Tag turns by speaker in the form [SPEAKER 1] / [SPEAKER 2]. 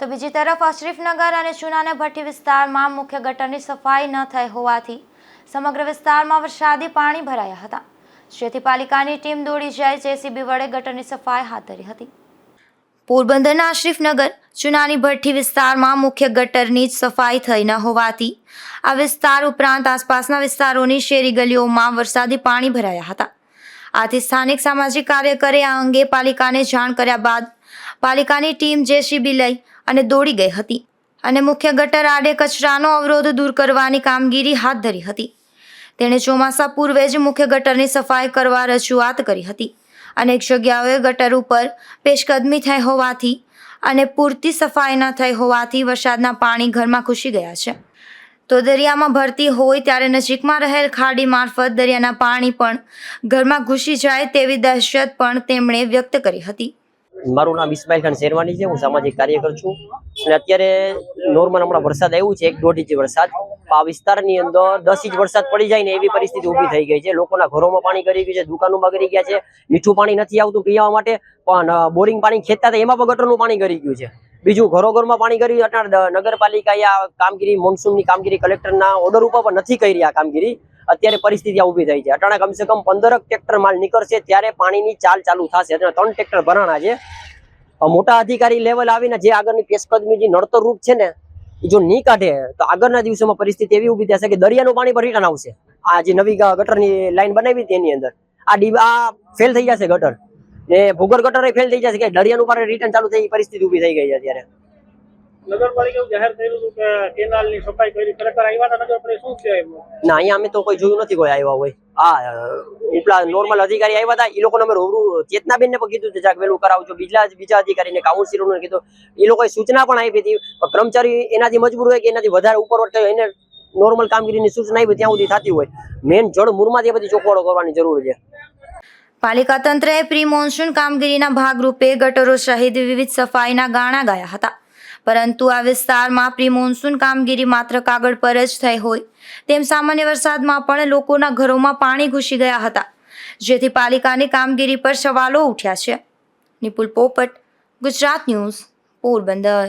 [SPEAKER 1] તો બીજી તરફ અશરીફનગર અને ચુનાના ભઠ્ઠી વિસ્તારમાં મુખ્ય ગટરની સફાઈ ન થઈ હોવાથી સમગ્ર વિસ્તારમાં વરસાદી પાણી ભરાયા હતા. જેથી પાલિકાની ટીમ દોડી જાય જેસીબી વડે ગટરની સફાઈ હાથ ધરી હતી. પોરબંદરના અશરીફનગર ચુનાની ભઠ્ઠી વિસ્તારમાં મુખ્ય ગટરની જ સફાઈ થઈ ન હોવાથી આ વિસ્તાર ઉપરાંત આસપાસના વિસ્તારોની શેરી ગલીઓમાં વરસાદી પાણી ભરાયા હતા. આથી સ્થાનિક સામાજિક કાર્યકરે આ અંગે પાલિકાને જાણ કર્યા બાદ પાલિકાની ટીમ જેસીબી લઈ અને દોડી ગઈ હતી અને મુખ્ય ગટર આડે કચરાનો અવરોધ દૂર કરવાની કામગીરી હાથ ધરી હતી. તેણે ચોમાસા પૂર્વે જ મુખ્ય ગટરની સફાઈ કરવા રજૂઆત કરી હતી. અનેક જગ્યાઓએ ગટર ઉપર પેશકદમી થઈ હોવાથી અને પૂરતી સફાઈ ન થઈ હોવાથી વરસાદના પાણી ઘરમાં ઘૂસી ગયા છે. તો દરિયામાં ભરતી હોય ત્યારે નજીકમાં રહેલ ખાડી મારફત દરિયાના પાણી પણ ઘરમાં ઘૂસી જાય તેવી દહેશત પણ તેમણે વ્યક્ત કરી હતી.
[SPEAKER 2] મારું નામ ઇસ્માઇલ ખાન શેરવાની છે, હું સામાજિક કાર્યકર છું. અને અત્યારે નોર્મલ હમણાં વરસાદ આવ્યું છે, એક દોઢ ઇંચ વરસાદ. આ વિસ્તારની અંદર દસ ઇંચ વરસાદ પડી જાય ને એવી પરિસ્થિતિ ઊભી થઈ ગઈ છે. લોકોના ઘરોમાં પાણી કરી ગયું છે, દુકાનોમાં કરી ગયા છે. મીઠું પાણી નથી આવતું પીવા માટે, પણ બોરિંગ પાણી ખેંચતા એમાં પણ ગટરનું પાણી કરી ગયું છે. બીજું ઘરો ઘરમાં પાણી કરી નગરપાલિકા આ કામગીરી, મોન્સૂનની કામગીરી કલેક્ટરના ઓર્ડર ઉપર પણ નથી કરી આ કામગીરી. અત્યારે પરિસ્થિતિ ઊભી થઈ છે. અટાણા કમસે કમ પંદરક ટ્રેક્ટર માલ નીકળશે ત્યારે પાણીની ચાલ ચાલુ થશે. ત્રણ ટ્રેક્ટર ભરાણા છે. મોટા અધિકારી લેવલ આવીને જે આગળની પેશકદમી જે નડતર રૂપ છે ને, એ જો નહીં કાઢે, તો આગળના દિવસોમાં પરિસ્થિતિ એવી ઊભી થશે કે દરિયાનું પાણી પર રિટર્ન આવશે. આ જે નવી ગટરની લાઈન બનાવી હતી એની અંદર. આ ડીબા ફેલ થઈ જશે ગટર. ને ભૂગર ગટર ફેલ થઈ જશે કે દરિયાનું પાણી રિટર્ન ચાલુ થઈ, પરિસ્થિતિ ઊભી થઈ ગઈ છે અત્યારે.
[SPEAKER 3] નગરપાલિકા જાહેર કર્યું હતું કે કેનાલની સફાઈ કરી કલેક્ટર આવ્યા હતા નગરપાલિકા શું છે
[SPEAKER 2] ના અહીંયા અમે તો કોઈ જોયું નથી કોઈ આવ્યા હોય. આ ઉપલા નોર્મલ અધિકારી આવ્યા હતા એ લોકોને અમે રૂબરૂ ચેતનાબેનને પણ કીધું હતું જાક વેલું કરાવજો. બીજા બીજા અધિકારીને કાઉન્સિલરને કીધું. એ લોકોએ સૂચના પણ આપી હતી કર્મચારી એનાથી મજબૂર હોય કે એનાથી વધારે ઉપર વર્ષ એને નોર્મલ કામગીરીની સૂચના આવી ત્યાં સુધી થતી હોય. મેન જળ મૂળમાંથી બધી ચોખવડો કરવાની જરૂર છે.
[SPEAKER 1] પાલિકા તંત્રએ પ્રી મોન્સૂન કામગીરીના ભાગરૂપે ગટરો સહિત વિવિધ સફાઈના ગાણા ગાયા હતા. પરંતુ આ વિસ્તારમાં પ્રી મોન્સૂન કામગીરી માત્ર કાગળ પર જ થઈ હોય. તેમ સામાન્ય વરસાદમાં પણ લોકોના ઘરોમાં પાણી ઘૂસી ગયા હતા, જેથી પાલિકાની કામગીરી પર સવાલો ઉઠ્યા છે. નિપુલ પોપટ, ગુજરાત ન્યૂઝ, પોરબંદર.